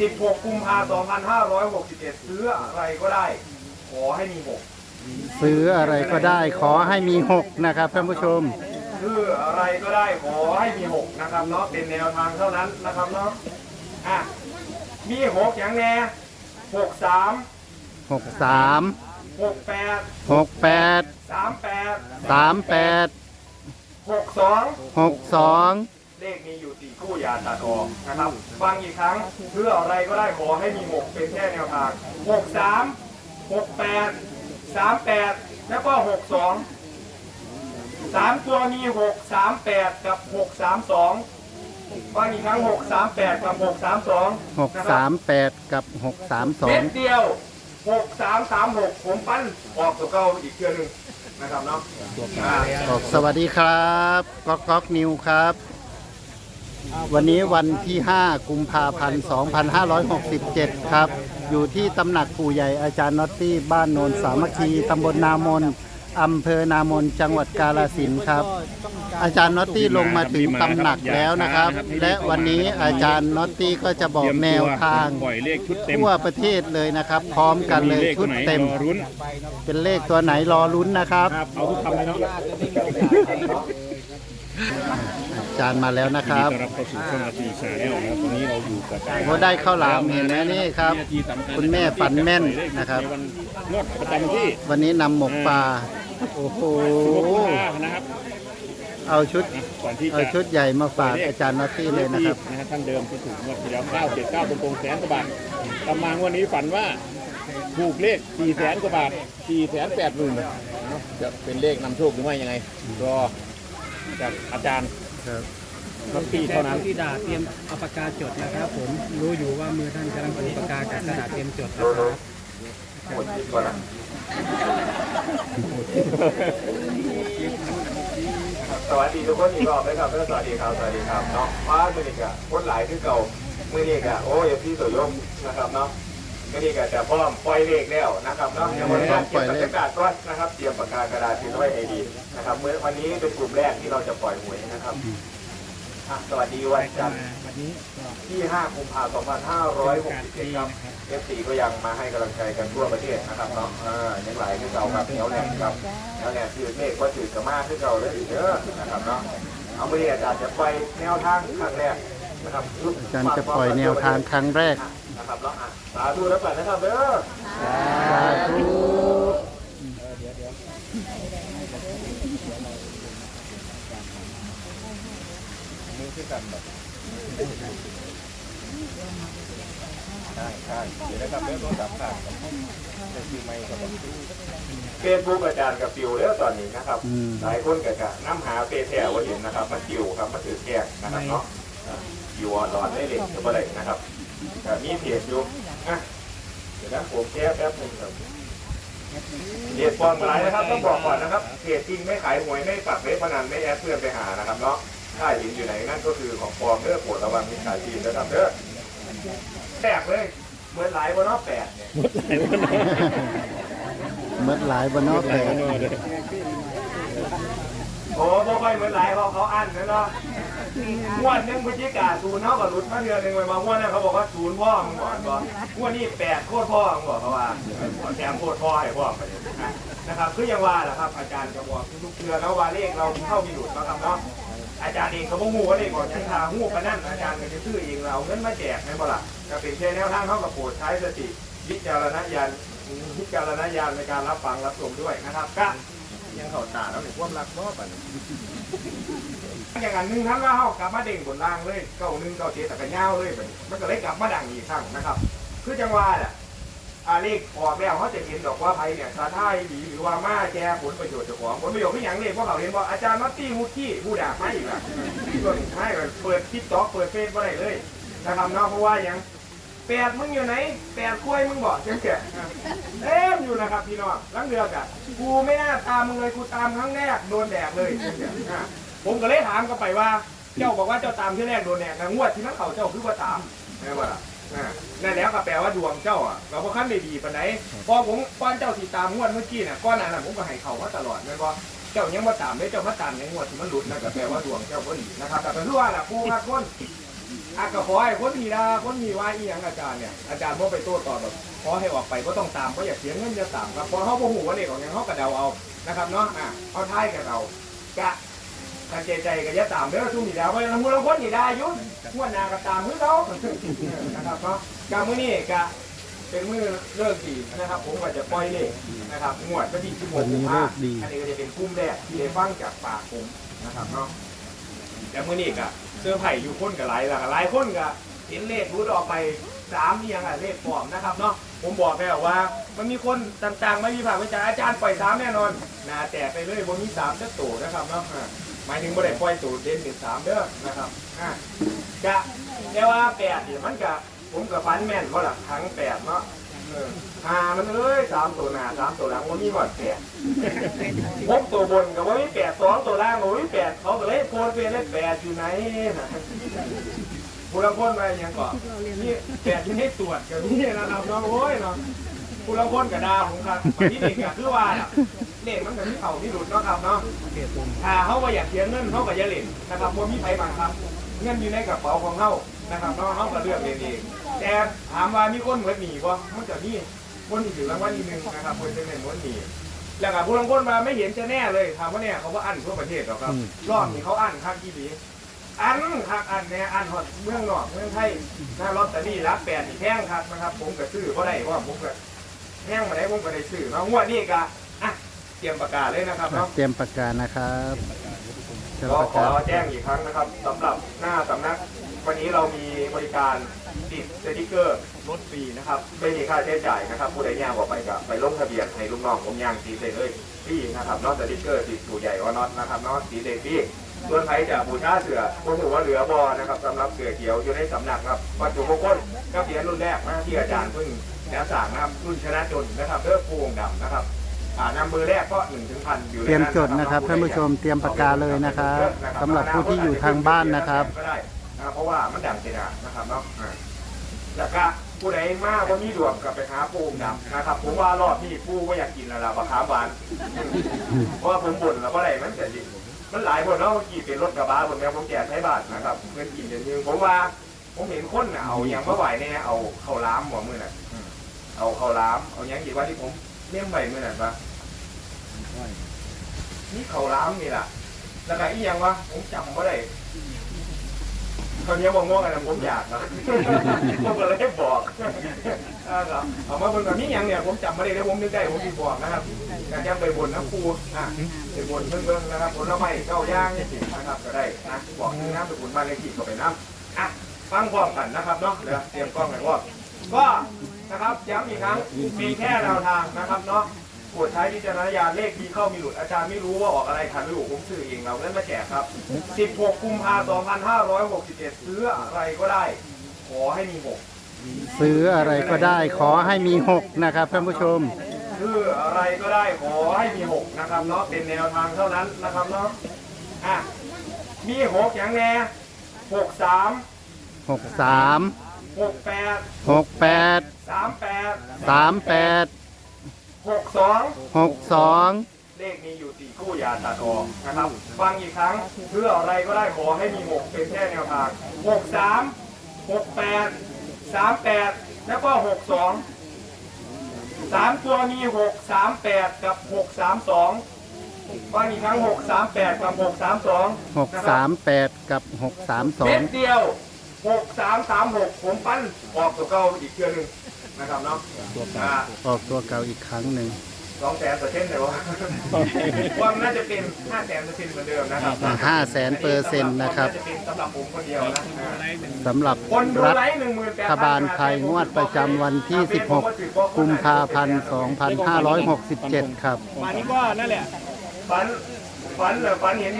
16กุมภาพันธ์2561 ซื้ออะไรก็ได้ ขอให้มีหกซื้ออะไรก็ได้ขอให้มีหกนะครับท่านผู้ชม ซื้ออะไรก็ได้ขอให้มีหกนะครับเนาะเป็นแนวทางเท่านั้นนะครับเนาะอะมีหกอย่างแน่หกสามหกสามหกแปดหกแปดสามแปดสามแปดหกสองหกสอง เลขมีอยู่สี่คู่อย่าตัดออกนะครับฟังอีกครั้งเพื่ออะไรก็ได้ขอให้มีหกเป็นแค่แนวทางหกสามหกแปดสามแปดแล้วก็หกสองสามตัวมีหกสามแปดกับหกสามสองฟังอีกครั้งหกสามแปดกับหกสามสองหกสามแปดกับหกสามสอเม็งดเดียวหกสามสามหกผมปั้นออกตัวเก้าอีกเทื่อหนึ่งนะครับเนาะอ่าบอกสวัสดีครับ ก๊อกก๊อกนิวครับ วันนี้วันที่ 5 กุมภาพันธ์ 2567 ครับ อยู่ที่ตำหนักปู่ใหญ่อาจารย์น็อตตี้ บ้านโนนสามัคคีตำบลนามนอำเภอนามนจังหวัดกาฬสินครับ อาจารย์น็อตตี้ลงมาถึงตำหนักแล้วนะครับ และวันนี้อาจารย์น็อตตี้ก็จะบอกแนวทางปล่อยเลขชุดเต็มทั่วประเทศเลยนะครับ พร้อมกันเลยชุดเต็ม รุ้นเป็นเลขตัวไหนรอลุ้นนะครับ เอาทุกคำเลยเนาะ จารย์มาแล้วนะคยินรับดีต้อนรับเข้าสู่ช่องนาทีชาแนลนะครับตอนนี้เราอยู่กับการโอ้ได้ข้าวหลามเห็นไหมนี่ครับ วินาทีสำญคุณแม่ฝันแม่นนะครับในวันงวดประจำที่วันนี้นำหมกปลาโอ้โห16กุมภาพันธ์นะครับเอาชุดนะก่อนที่เอาจะชุดใหญ่มาฝากอาจารย์นอตตี้เลยนะครับ นะฮะท่านเดิมที่ถูกงวดที่แล้ว979ตรงๆแสนกว่าบาทตำมางวันนี้ฝันว่าถูกเลข4แสนกว่าบาท4แสน8หมื่นจะเป็นเลขนำโชคหรือไม่ยังไงรอจากอาจารย์ ครับน็อตตี้เท่านั้นที่ด่าเตรียมเอาปากกาจดนะครับ ผมรู้อยู่ว่ามือท่านกำลังถือปากกากับกระดาษเตรียมจดนะครับหมดคิดก่อนนะสวัสดีทุกคนอีกรอบเลยครับสวัสดีครับสวัสดีครับเนาะฟ้ามือนี่กะคนหลายคือเก่ามือนี่กะโอ้ยพี่ตัวยงนะครับเนาะ มือนี่กะจะพร้อมปล่อยเลขแล้วนะครับเนาะยังวันนี้เก็บบรรยากาศก่อนนะครับ เตรียมปากกากระดาษทิ้งไว้ให้ดีนะครับเมื่อวันนี้เป็นกลุ่มแรกที่เราจะปล่อยหวยนะครับอะสวัสดีวันจันทร์วันนี้ก็ที่ 5 กุมภาพันธ์2567ครับ F4 ก็ยังมาให้กำลังใจกันทั่วประเทศนะครับเนาะอ่ายังหลายที่เราครับเหนียวแน่นครับเหนียวแน่นคือเลขว่าถือกระมาที่เราเลยเยอะนะครับเนาะเอาไปอาจารย์จะไปแนวทางครั้งแรกนะครับ อาจารย์จะปล่อยแนวทางครั้งแรก นะครับเนาะอะสาธุแล้วกันนะครับเด้อสาธุเฟซบุ๊กอาจารย์กับปิวแล้วตอนนี้นะครับอืมหลายคนก็จะน้ำหาเฟซแถวว่าเห็นนะครับมาปิวครับมาถือแก้งนะครับเนาะอ่าอยู่ออนไลน์ได้เลยจะบ่ได้นะครับ ก็มีเพจอยู่อะเดี๋ยวนะผมแก้แป๊บหนึงครับเพจปลอมหลายนะครับต้องบอกก่อนนะครับเพจจริงไม่ขายหวยไม่ปักเว็บพนันไม่แอดเพื่อนไปหานะครับเนาะถ้าเห็นอยู่ไหนนั่นก็คือของปลอมเด้อโปรดระวังมิจฉาชีพนะครับเด้อแตกเลยเหมือนหลายบนนอกแปดเนี่ยเมื่อหลายบนนอกแต่ โอ้บ่ค่อยเหมือนหลายเพราะเขาอั้นนะเนาะ งวดหนึงพฤศจิกาศูนย์เท่ากับรุดมาเดือนหนึ่งไปมางวดนั้นเขาบอกว่าศูนย์พ่อมึงก่อนก่อนงวดนี้แปดโคตรพ่อมึงบอกเขาว่าแถมโคตรพ่อให้พ่อไปเลยนะนะครับคือยังว่าแหละครับอาจารย์จะบอกทุกๆเดือนแล้วว่าเลขเราเข้ามีหลุดนะครับเนาะอาจารย์เองเขาบอกงูว่าเลขก่อนยังทางูปะนั่นอาจารย์ก็จะซื้อเองเราเอาเงินมาแจกให้บ่ล่ะก็เป็นแค่แนวทางเท่ากับโปรดใช้สติวิจารณญาณวิจารณญาณในการรับฟังรับชมด้วยนะครับก็ ยังเขาตาแล้วถึงความรักบ่ปะเนี่ยอย่างนั้นหนึ่งทั้งว่าเขากลับมาเด้งบนล่างเลยเก้าหนึ่งเก้าเจ็ดแต่กระเงาเลยแบบนี้มันก็เลยกลับมาดังอีกครั้งนะครับ คือจังหวะน่ะอาเลขออกแล้วเขาจะเห็นดอกว่าไพ่เนี่ยสาท่ายดีหรือว่ามาแจผลประโยชน์เจ้าของผลประโยชน์ไม่อย่างเลยเพราะเขาเห็นว่าอาจารย์นัตตี้ฮูดที่ผู้ด่าไม่อีกแล้วส่วนให้เปิดคลิปต็อกเปิดเฟซบ่ได้เลยนะครับเนาะเพราะว่าย่าง แปดมึงอยู่ไหนแปดกล้วยมึงบอกจังแก่เต็มอยู่นะครับพี่น้องลังเดือกอะกูไม่น่าตามมึงเลยกูตามครั้งแรกโดนแดกเลยจังแก่อะผมก็เลยถามกลับไปว่า เจ้าบอกว่าเจ้าตามที่แรกโดนแหนกนะงวดที่นั่นเขาเจ้าคือว่าตามแม่นว่าล่ะอ่านั่นแล้วก็แปลว่าดวงเจ้าอะเราพอขั้นได้ดีปานไหนพอผมก้อนเจ้าสีตามงวดเมื่อกี้น่ะก้อนนั้นน่ะผมก็ให้เขามาตลอดแม่นว่าเจ้ายังมาตามเลยเจ้ามาตามในงวดที่มันหลุดนะก็แปลว่าดวงเจ้าก็ดีนะครับแต่เป็นที่ว่าล่ะผู้มาคน อาก็ขอให้คนมีดาคนมีว่าอีหยังอาจารย์เนี่ยอาจารย์บ่ไปโต้ตอบแบบขอให้ออกไปก็ต้องตามก็อย่าเสียเงินจะตามครับพราะเขาบ่ฮู้ว่าเลขของยังเขาก็เดาเอานะครับเนาะอะเอาท้ายกับเรากะกะใจใจก็อย่าตามเด้อทุ่มมีดาเพราะฉะนั้นมูลคนมีดายู่หัวหน้าก็ตามมือเขานะครับเนาะกะมื้อนี้กะเป็นมือเลิกดีนะครับ ผมก็จะปล่อยเลขนะครับงวดวันที่16วันนี้เลิกอันนี้ก็จะเป็นกลุ่มแรกที่ได้ฟังจากปากผมนะครับเนาะแต่มื่อนี้กะ เสื้อไผ่อยู่คนกับหลายละหลายคนกะเห็นเลขรูดออกไปสามเนียังอะเลขปลอมนะครับเนาะผมบอกแล้วว่า มันมีคนต่างๆ ไม่มีผ่านวิจารอาจารย์ปล่อยสามแน่นอนนาแต่ไปเลยบนมีสามเจ้าตู่นะครับเนาะหมายถึงบ่ได้ปล่อยตู่เด่นเป็นสามเด้อนะครับอ่ากะแต่ว่าแปดเนี่ยมันกะผมกับฟันแม่นเพราะหลักทั้งแปดเนาะ หามันเลยสามตัวหน้าสามตัวหลังมันมีหมดแปดพบตัวบนกับว่ามีแปดสองตัวล่างกับว่ามีแปดเขาก็เลยโพสต์เป็นเลขแปดอยู่ไหนนะผู้ละคนไปยังก่อนนี่แปดที่ให้ตรวจกับนี่นะครับน้องโอ้ยเนาะผู้ละคนกับดาผมครับที่เด็กก็คือว่าน่ะเลขมันกับที่เขาที่หลุดเนาะครับเนาะถ้าเขาว่าอยากเสียเงินเขาก็อย่าเล่นนะครับบ่มีไผบังคับ เงินอยู่ในกระเป๋าของเขานะครับเนาะเขาก็เลือกเล่นเองแต่ถามว่ามีคนเหมือนหนีบ่มันจะมีคนที่ถือรางวัลที่หนึ่งนะครับคนจะเป็นคนหนีแล้วกับผู้ลงคนมาไม่เห็นจะแน่เลยถามว่าเนี่ยเขาว่าอันทั่วประเทศหรอกครับ รอบนี้เขาอันคักกี่ปีอันคักอันเนี่ยอันหอดเมืองนอกเมืองไทยนะลอตเตอรี่รับแปดนี่แพงครับนะครับ ผมก็ซื้อเพราะได้เพราะว่าผมก็แพงมาได้ผมก็ได้ซื้อมางวดนี้ก็อะเตรียมประกาศเลยนะครับเนาะ เตรียมประกาศนะครับเตรียม ก็ขอแจ้งอีกครั้งนะครับสำหรับหน้าสำนัก วันนี้เรามีบริการติดสติกเกอร์รถฟรีนะครับไม่มีค่าใช้จ่ายนะครับ ผู้ใดย่างออกไปก็ไปลงทะเบียนให้ลูกน้องผมย่างตีเลยเลยฟรีนะครับนอกสติกเกอร์ติดตัวใหญ่ว่าน็อตนะครับนอกสีเด็กฟรีส่วนใครจะบูชาเสือผมถือว่าเหลือบอนะครับสำหรับเสือเขียวอยู่ในสำนักครับวัตถุมงคลก็เพียนรุ่นแรกนะที่อาจารย์เพิ่งแนวสั่งนะครับรุ่นชนะจนนะครับเลือกปูงดำนะครับ อ่านำเบอร์แรกก็หนึ่งถึงพันอยู่ในเตรียมนั้นจดนะครับท่านผู้ชมเตรียมปากกาเลยนะครับสำหรับผู้ที่อยู่ทางบ้านนะครับก็ได้นะครับเพราะว่ามันดังเจดานะครับเนาะอ่าแล้วก็ผู้ใดมากว่ามีดวงกับไปหาปูมดำนะครับผมว่ารอบนี้ปูก็อยากกินแล้วล่ะปลาขามหวานเพราะว่าผมบ่นแล้วก็ได้มันจะดิมันหลายคนเนาะเมื่อกี้เป็นรถกระบะบนแมวผมแจกใช้บาทนะครับเพื่อนกินเดี๋ยวนึงผมว่าผมเห็นคนน่ะเอาอย่างเมื่อไหร่เนี่ยเอาข้าวหล้ามหัวมือน่ะอืมเอาข้าวหล้ามเอาอย่างกี่ว่าที่ผม เลี้ยงใบมือน่ะปะนี่ข้าวหล้ามนี่แหละแล้วก็อีกอย่างวะผมจำไม่ได้คราวนี้มองม่วงกันนะผมอยากนะผมก็เลยบอกเอาครับเอามาเบิ่งกับนี่ยังเนี่ยผมจำไม่ได้แล้วผมนึกได้ผมดีบอกนะครับอยากจะไปบนนะครูอะไปบนเพิ่งๆนะครับผลไม้เก้าย่างนะครับก็ได้นะบอกนึงน้ำไปบนบ้านเลขที่ก็ไปน้ำอะฟังพร้อมกันนะครับเนาะเดี๋ยวเตรียมกล้องกันว่าก็ นะครับย้ำอีกครั้งมีแค่แนวทางนะครับเนาะโปรดใช้วิจารณญาณเลขที่เข้ามีหลุดอาจารย์ไม่รู้ว่าออกอะไรทันไม่รู้ผมซื้อเองเราเล่นมาแจกครับ 16 กุมภาพันธ์2567ซื้ออะไรก็ได้ ขอให้มี6ซื้ออะไรก็ได้ขอให้มีหกนะครับท่านผู้ชมซื้ออะไรก็ได้ขอให้มี 6 นะครับเนาะเป็นแนวทางเท่านั้นนะครับเนาะอะมี 6 อย่างแน่ 63 หกสาม 68หกแปด38สามแปด62หกสองเลขมีอยู่สี่คู่อย่าตัดออกนะครับฟังอีกครั้งเพื่ออะไรก็ได้ขอให้มีหกเป็นแค่แนวทางหกสามหกแปดสามแปดแล้วก็หกสองสามตัวมีหกสามแปดกับหกสามสองฟังอีกครั้งหกสามแปดกับหกสามสองหกสามแปดกับหกสามสอเม็งดเดียว หกสามสามหกผมปั้นออกตัวเก่าอีกเทื่อหนึ่งนะครับเนาะอ่าออกตัวเก่าอีกครั้งหนึ่งสองแสนเปอร์เซ็นต์เลยวะความน่าจะเป็นห้าแสนเปอร์เซ็นต์เหมือนเดิมนะครับห้าแสนเปอร์เซ็นต์นะครับาจะเป็นสำหรับผมคนเดียวนะสำหรับคนดูรัฐไลฟ์หนึ่งหมื่นแปดรัฐบาลไทยงวดประจำวันที่ 16 กุมภาพันธ์ 2567 ครับฝันก็นั่นแหละ ฝันฝันเหรอฝันเห็น